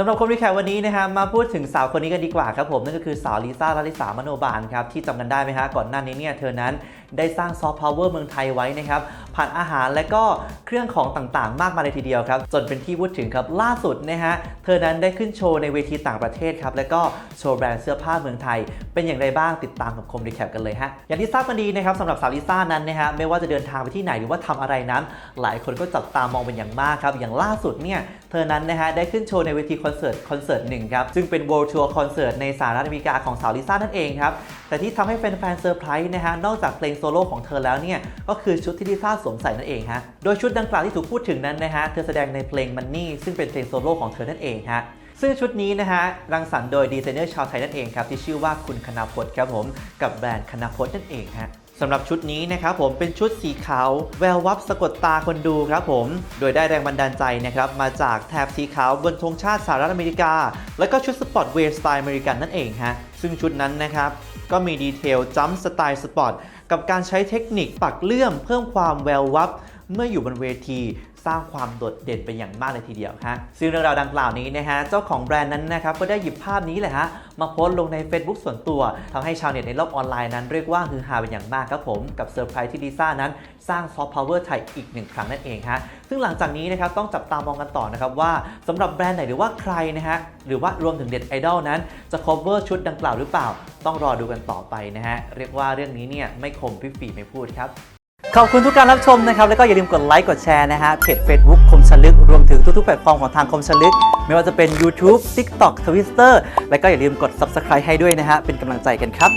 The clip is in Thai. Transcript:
สำหรับคนรีแคปวันนี้นะฮะมาพูดถึงสาวคนนี้กันดีกว่าครับผมนั่นก็คือสาวลิซ่าลาลิสามโนบาลครับที่จำกันได้ไหมฮะก่อนหน้านี้เนี่ยเธอนั้นได้สร้างซอฟต์พาวเวอร์เมืองไทยไว้นะครับ ผ่านอาหารและก็เครื่องของต่างๆ มากมายเลยทีเดียวครับ จนเป็นที่พูดถึงครับล่าสุดนะฮะเธอนั้นได้ขึ้นโชว์ในเวทีต่างประเทศครับแล้วก็โชว์แบรนด์เสื้อผ้าเมืองไทย เป็นอย่างไรบ้างติดตามกับคมรีแคปกันเลยฮะอย่างที่ทราบกันดีนะครับสำหรับสาวลิซ่านั้นนะฮะไม่ว่าจะเดินทางไปที่ไหนหรือว่าทำอะไรนั้น หลายคนก็จับตามองเป็นอย่างมากครับอย่างล่าสุดเนี่ยเธอนั้นนะฮะได้ขึ้นโชว์ในเวทีคอนเสิร์ตคอนเสิร์ตหนึ่งครับซึ่งเป็น World Tour Concert ในสหรัฐอเมริกาของสาวลิซ่านั่นเองครับแต่ที่ทำให้แฟนๆเซอร์ไพรส์นะฮะนอกจากเพลงโซโล่ของเธอแล้วเนี่ยก็คือชุดที่ลิซ่าสมใส่นั่นเองฮะ โดยชุดดังกล่าวที่ถูกพูดถึงนั้นนะฮะ เธอแสดงในเพลง Money ซึ่งเป็นเพลงโซโล่ของเธอนั่นเองฮะ ซึ่งชุดนี้นะฮะ รังสรรค์โดยดีไซเนอร์ชาวไทยนั่นเองครับ ที่ชื่อว่าคุณคณาพจน์ครับผม กับแบรนด์คณาพจน์นั่นเองฮะสำหรับชุดนี้นะครับผมเป็นชุดสีขาว แวววับสะกดตาคนดูครับผม โดยได้แรงบันดาลใจนะครับมาจากแถบสีขาวบนธงชาติสหรัฐอเมริกา แล้วก็ชุดสปอร์ตเวสไตล์อเมริกันนั่นเองฮะซึ่งชุดนั้นนะครับก็มีดีเทลจัมป์สไตล์สปอร์ตกับการใช้เทคนิคปักเลื่อมเพิ่มความแวววับ เมื่ออยู่บนเวทีสร้างความโดดเด่นเป็นอย่างมากเลยทีเดียวฮะซึ่งเรื่องราวดังกล่าวนี้นะฮะเจ้าของแบรนด์นั้นนะครับก็ได้หยิบภาพนี้แหละฮะมาโพสต์ลงใน Facebook ส่วนตัวทำให้ชาวเน็ตในโลกออนไลน์นั้นเรียกว่าฮือฮาเป็นอย่างมากครับผม กับเซอร์ไพรส์ที่ลิซ่านั้น สร้างซอฟต์พาวเวอร์ไทยอีกหนึ่งครั้งนั่นเองฮะซึ่งหลังจากนี้นะครับต้องจับตามองกันต่อนะครับว่าสำหรับแบรนด์ไหนหรือว่าใครนะฮะหรือว่ารวมถึงเด็ดไอดอลนั้นจะ cover ชุดดังกล่าวหรือเปล่า ต้องรอดูกันต่อไปนะฮะเรียกว่าเรื่องนี้เนี่ยไม่คมพี่ฝีไม่พูดครับขอบคุณทุกการรับชมนะครับ แล้วก็อย่าลืมกดไลค์กดแชร์นะฮะเพจ Facebook คมชลึก รวมถึงทุกๆแพลตฟอร์มของทางคมชลึก ไม่ว่าจะเป็น YouTube TikTok Twitter แล้วก็อย่าลืมกด Subscribe ให้ด้วยนะฮะเป็นกำลังใจกันครับ